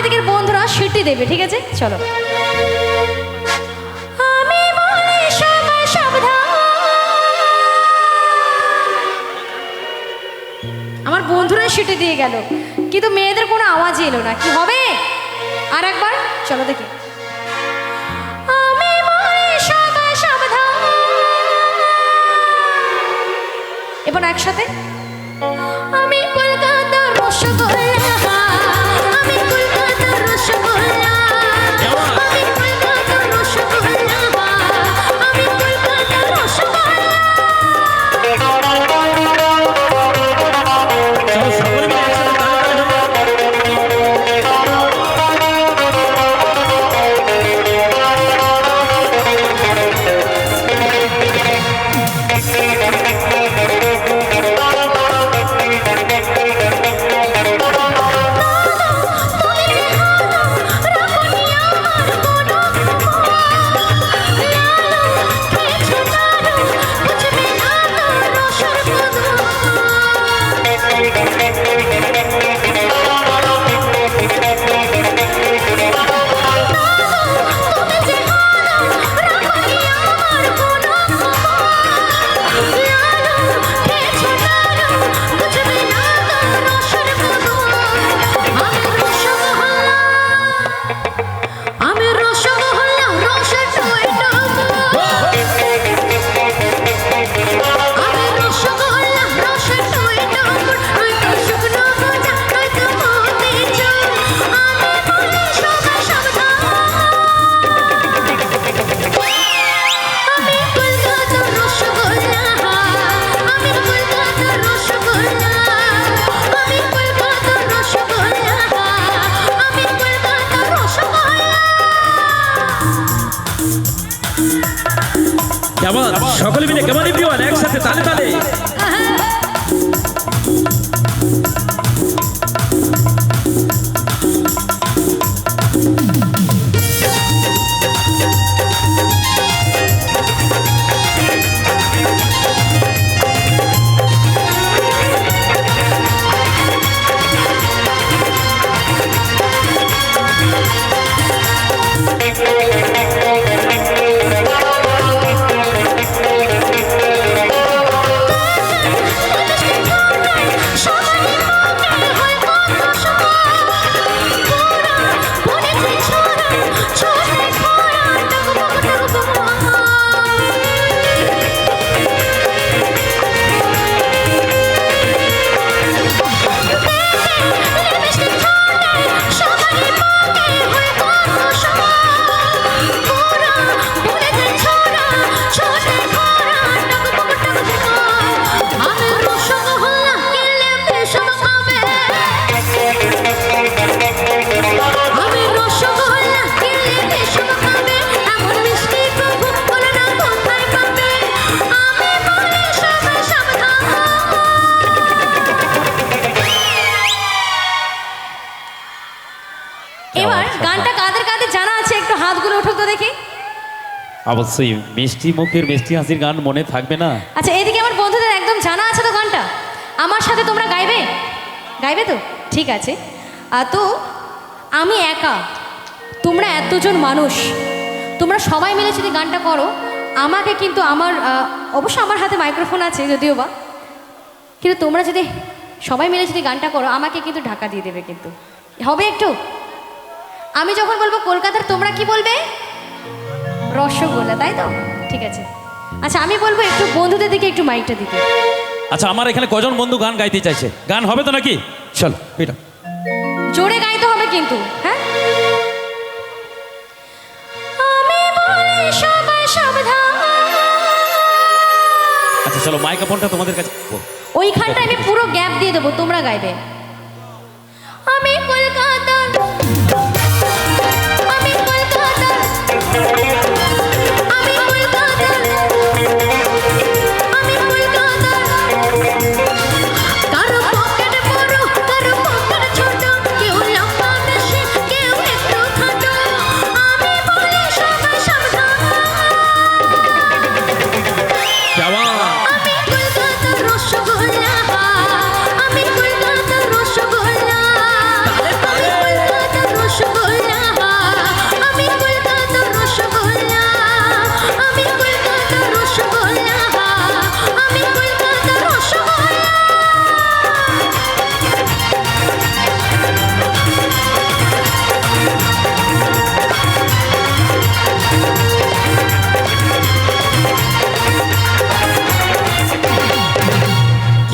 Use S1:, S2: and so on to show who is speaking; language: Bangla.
S1: এদিকের বন্ধুরা সিটি দেবে, ঠিক আছে? চলো। আমার বন্ধুরা সিটি দিয়ে গেল, কিন্তু মেয়েদের কোনো আওয়াজই এলো না। কি হবে? আর একবার, চলো দেখি। এবার একসাথে।
S2: কেমন? সকলে মিলে কেমন একসাথে তালে তালে। গানটা কাদের কাদের জানা আছে? একটু হাতগুলো উঠো তো দেখি। অবশ্যই মিষ্টি মুখের মিষ্টি হাসির গান মনে থাকবে না।
S1: আচ্ছা এদিকে আমার বন্ধুদের একদম জানা আছে তো গানটা। আমার সাথে তোমরা গাইবে? গাইবে তো? ঠিক আছে। তো আমি একা তোমরা এতজন মানুষ তোমরা সবাই মিলে যদি গানটা করো আমাকে কিন্তু আমার অবশ্য আমার হাতে মাইক্রোফোন আছে যদিও বা কিন্তু তোমরা যদি সবাই মিলে যদি গানটা করো আমাকে কিন্তু ঢাকা দিয়ে দেবে কিন্তু। হবে একটু? আমি যখন বলব কলকাতার তোমরা কি বলবে? রসগোল্লা তাই তো? ঠিক আছে। আচ্ছা আমি বলব একটু বন্ধুদের দিকে একটু মাইকটা দিতে।
S2: আচ্ছা আমার এখানে কজন বন্ধু গান গাইতে চাইছে? গান হবে তো নাকি? চল এটা
S1: জোরে গাইতে হবে কিন্তু হ্যাঁ? আমি বলি সবাই সাবধান।
S2: আচ্ছা চলো মাইক্রোফোনটা তোমাদের কাছে
S1: ওইখানটা আমি পুরো গ্যাপ দিয়ে দেবো তোমরা গাইবে।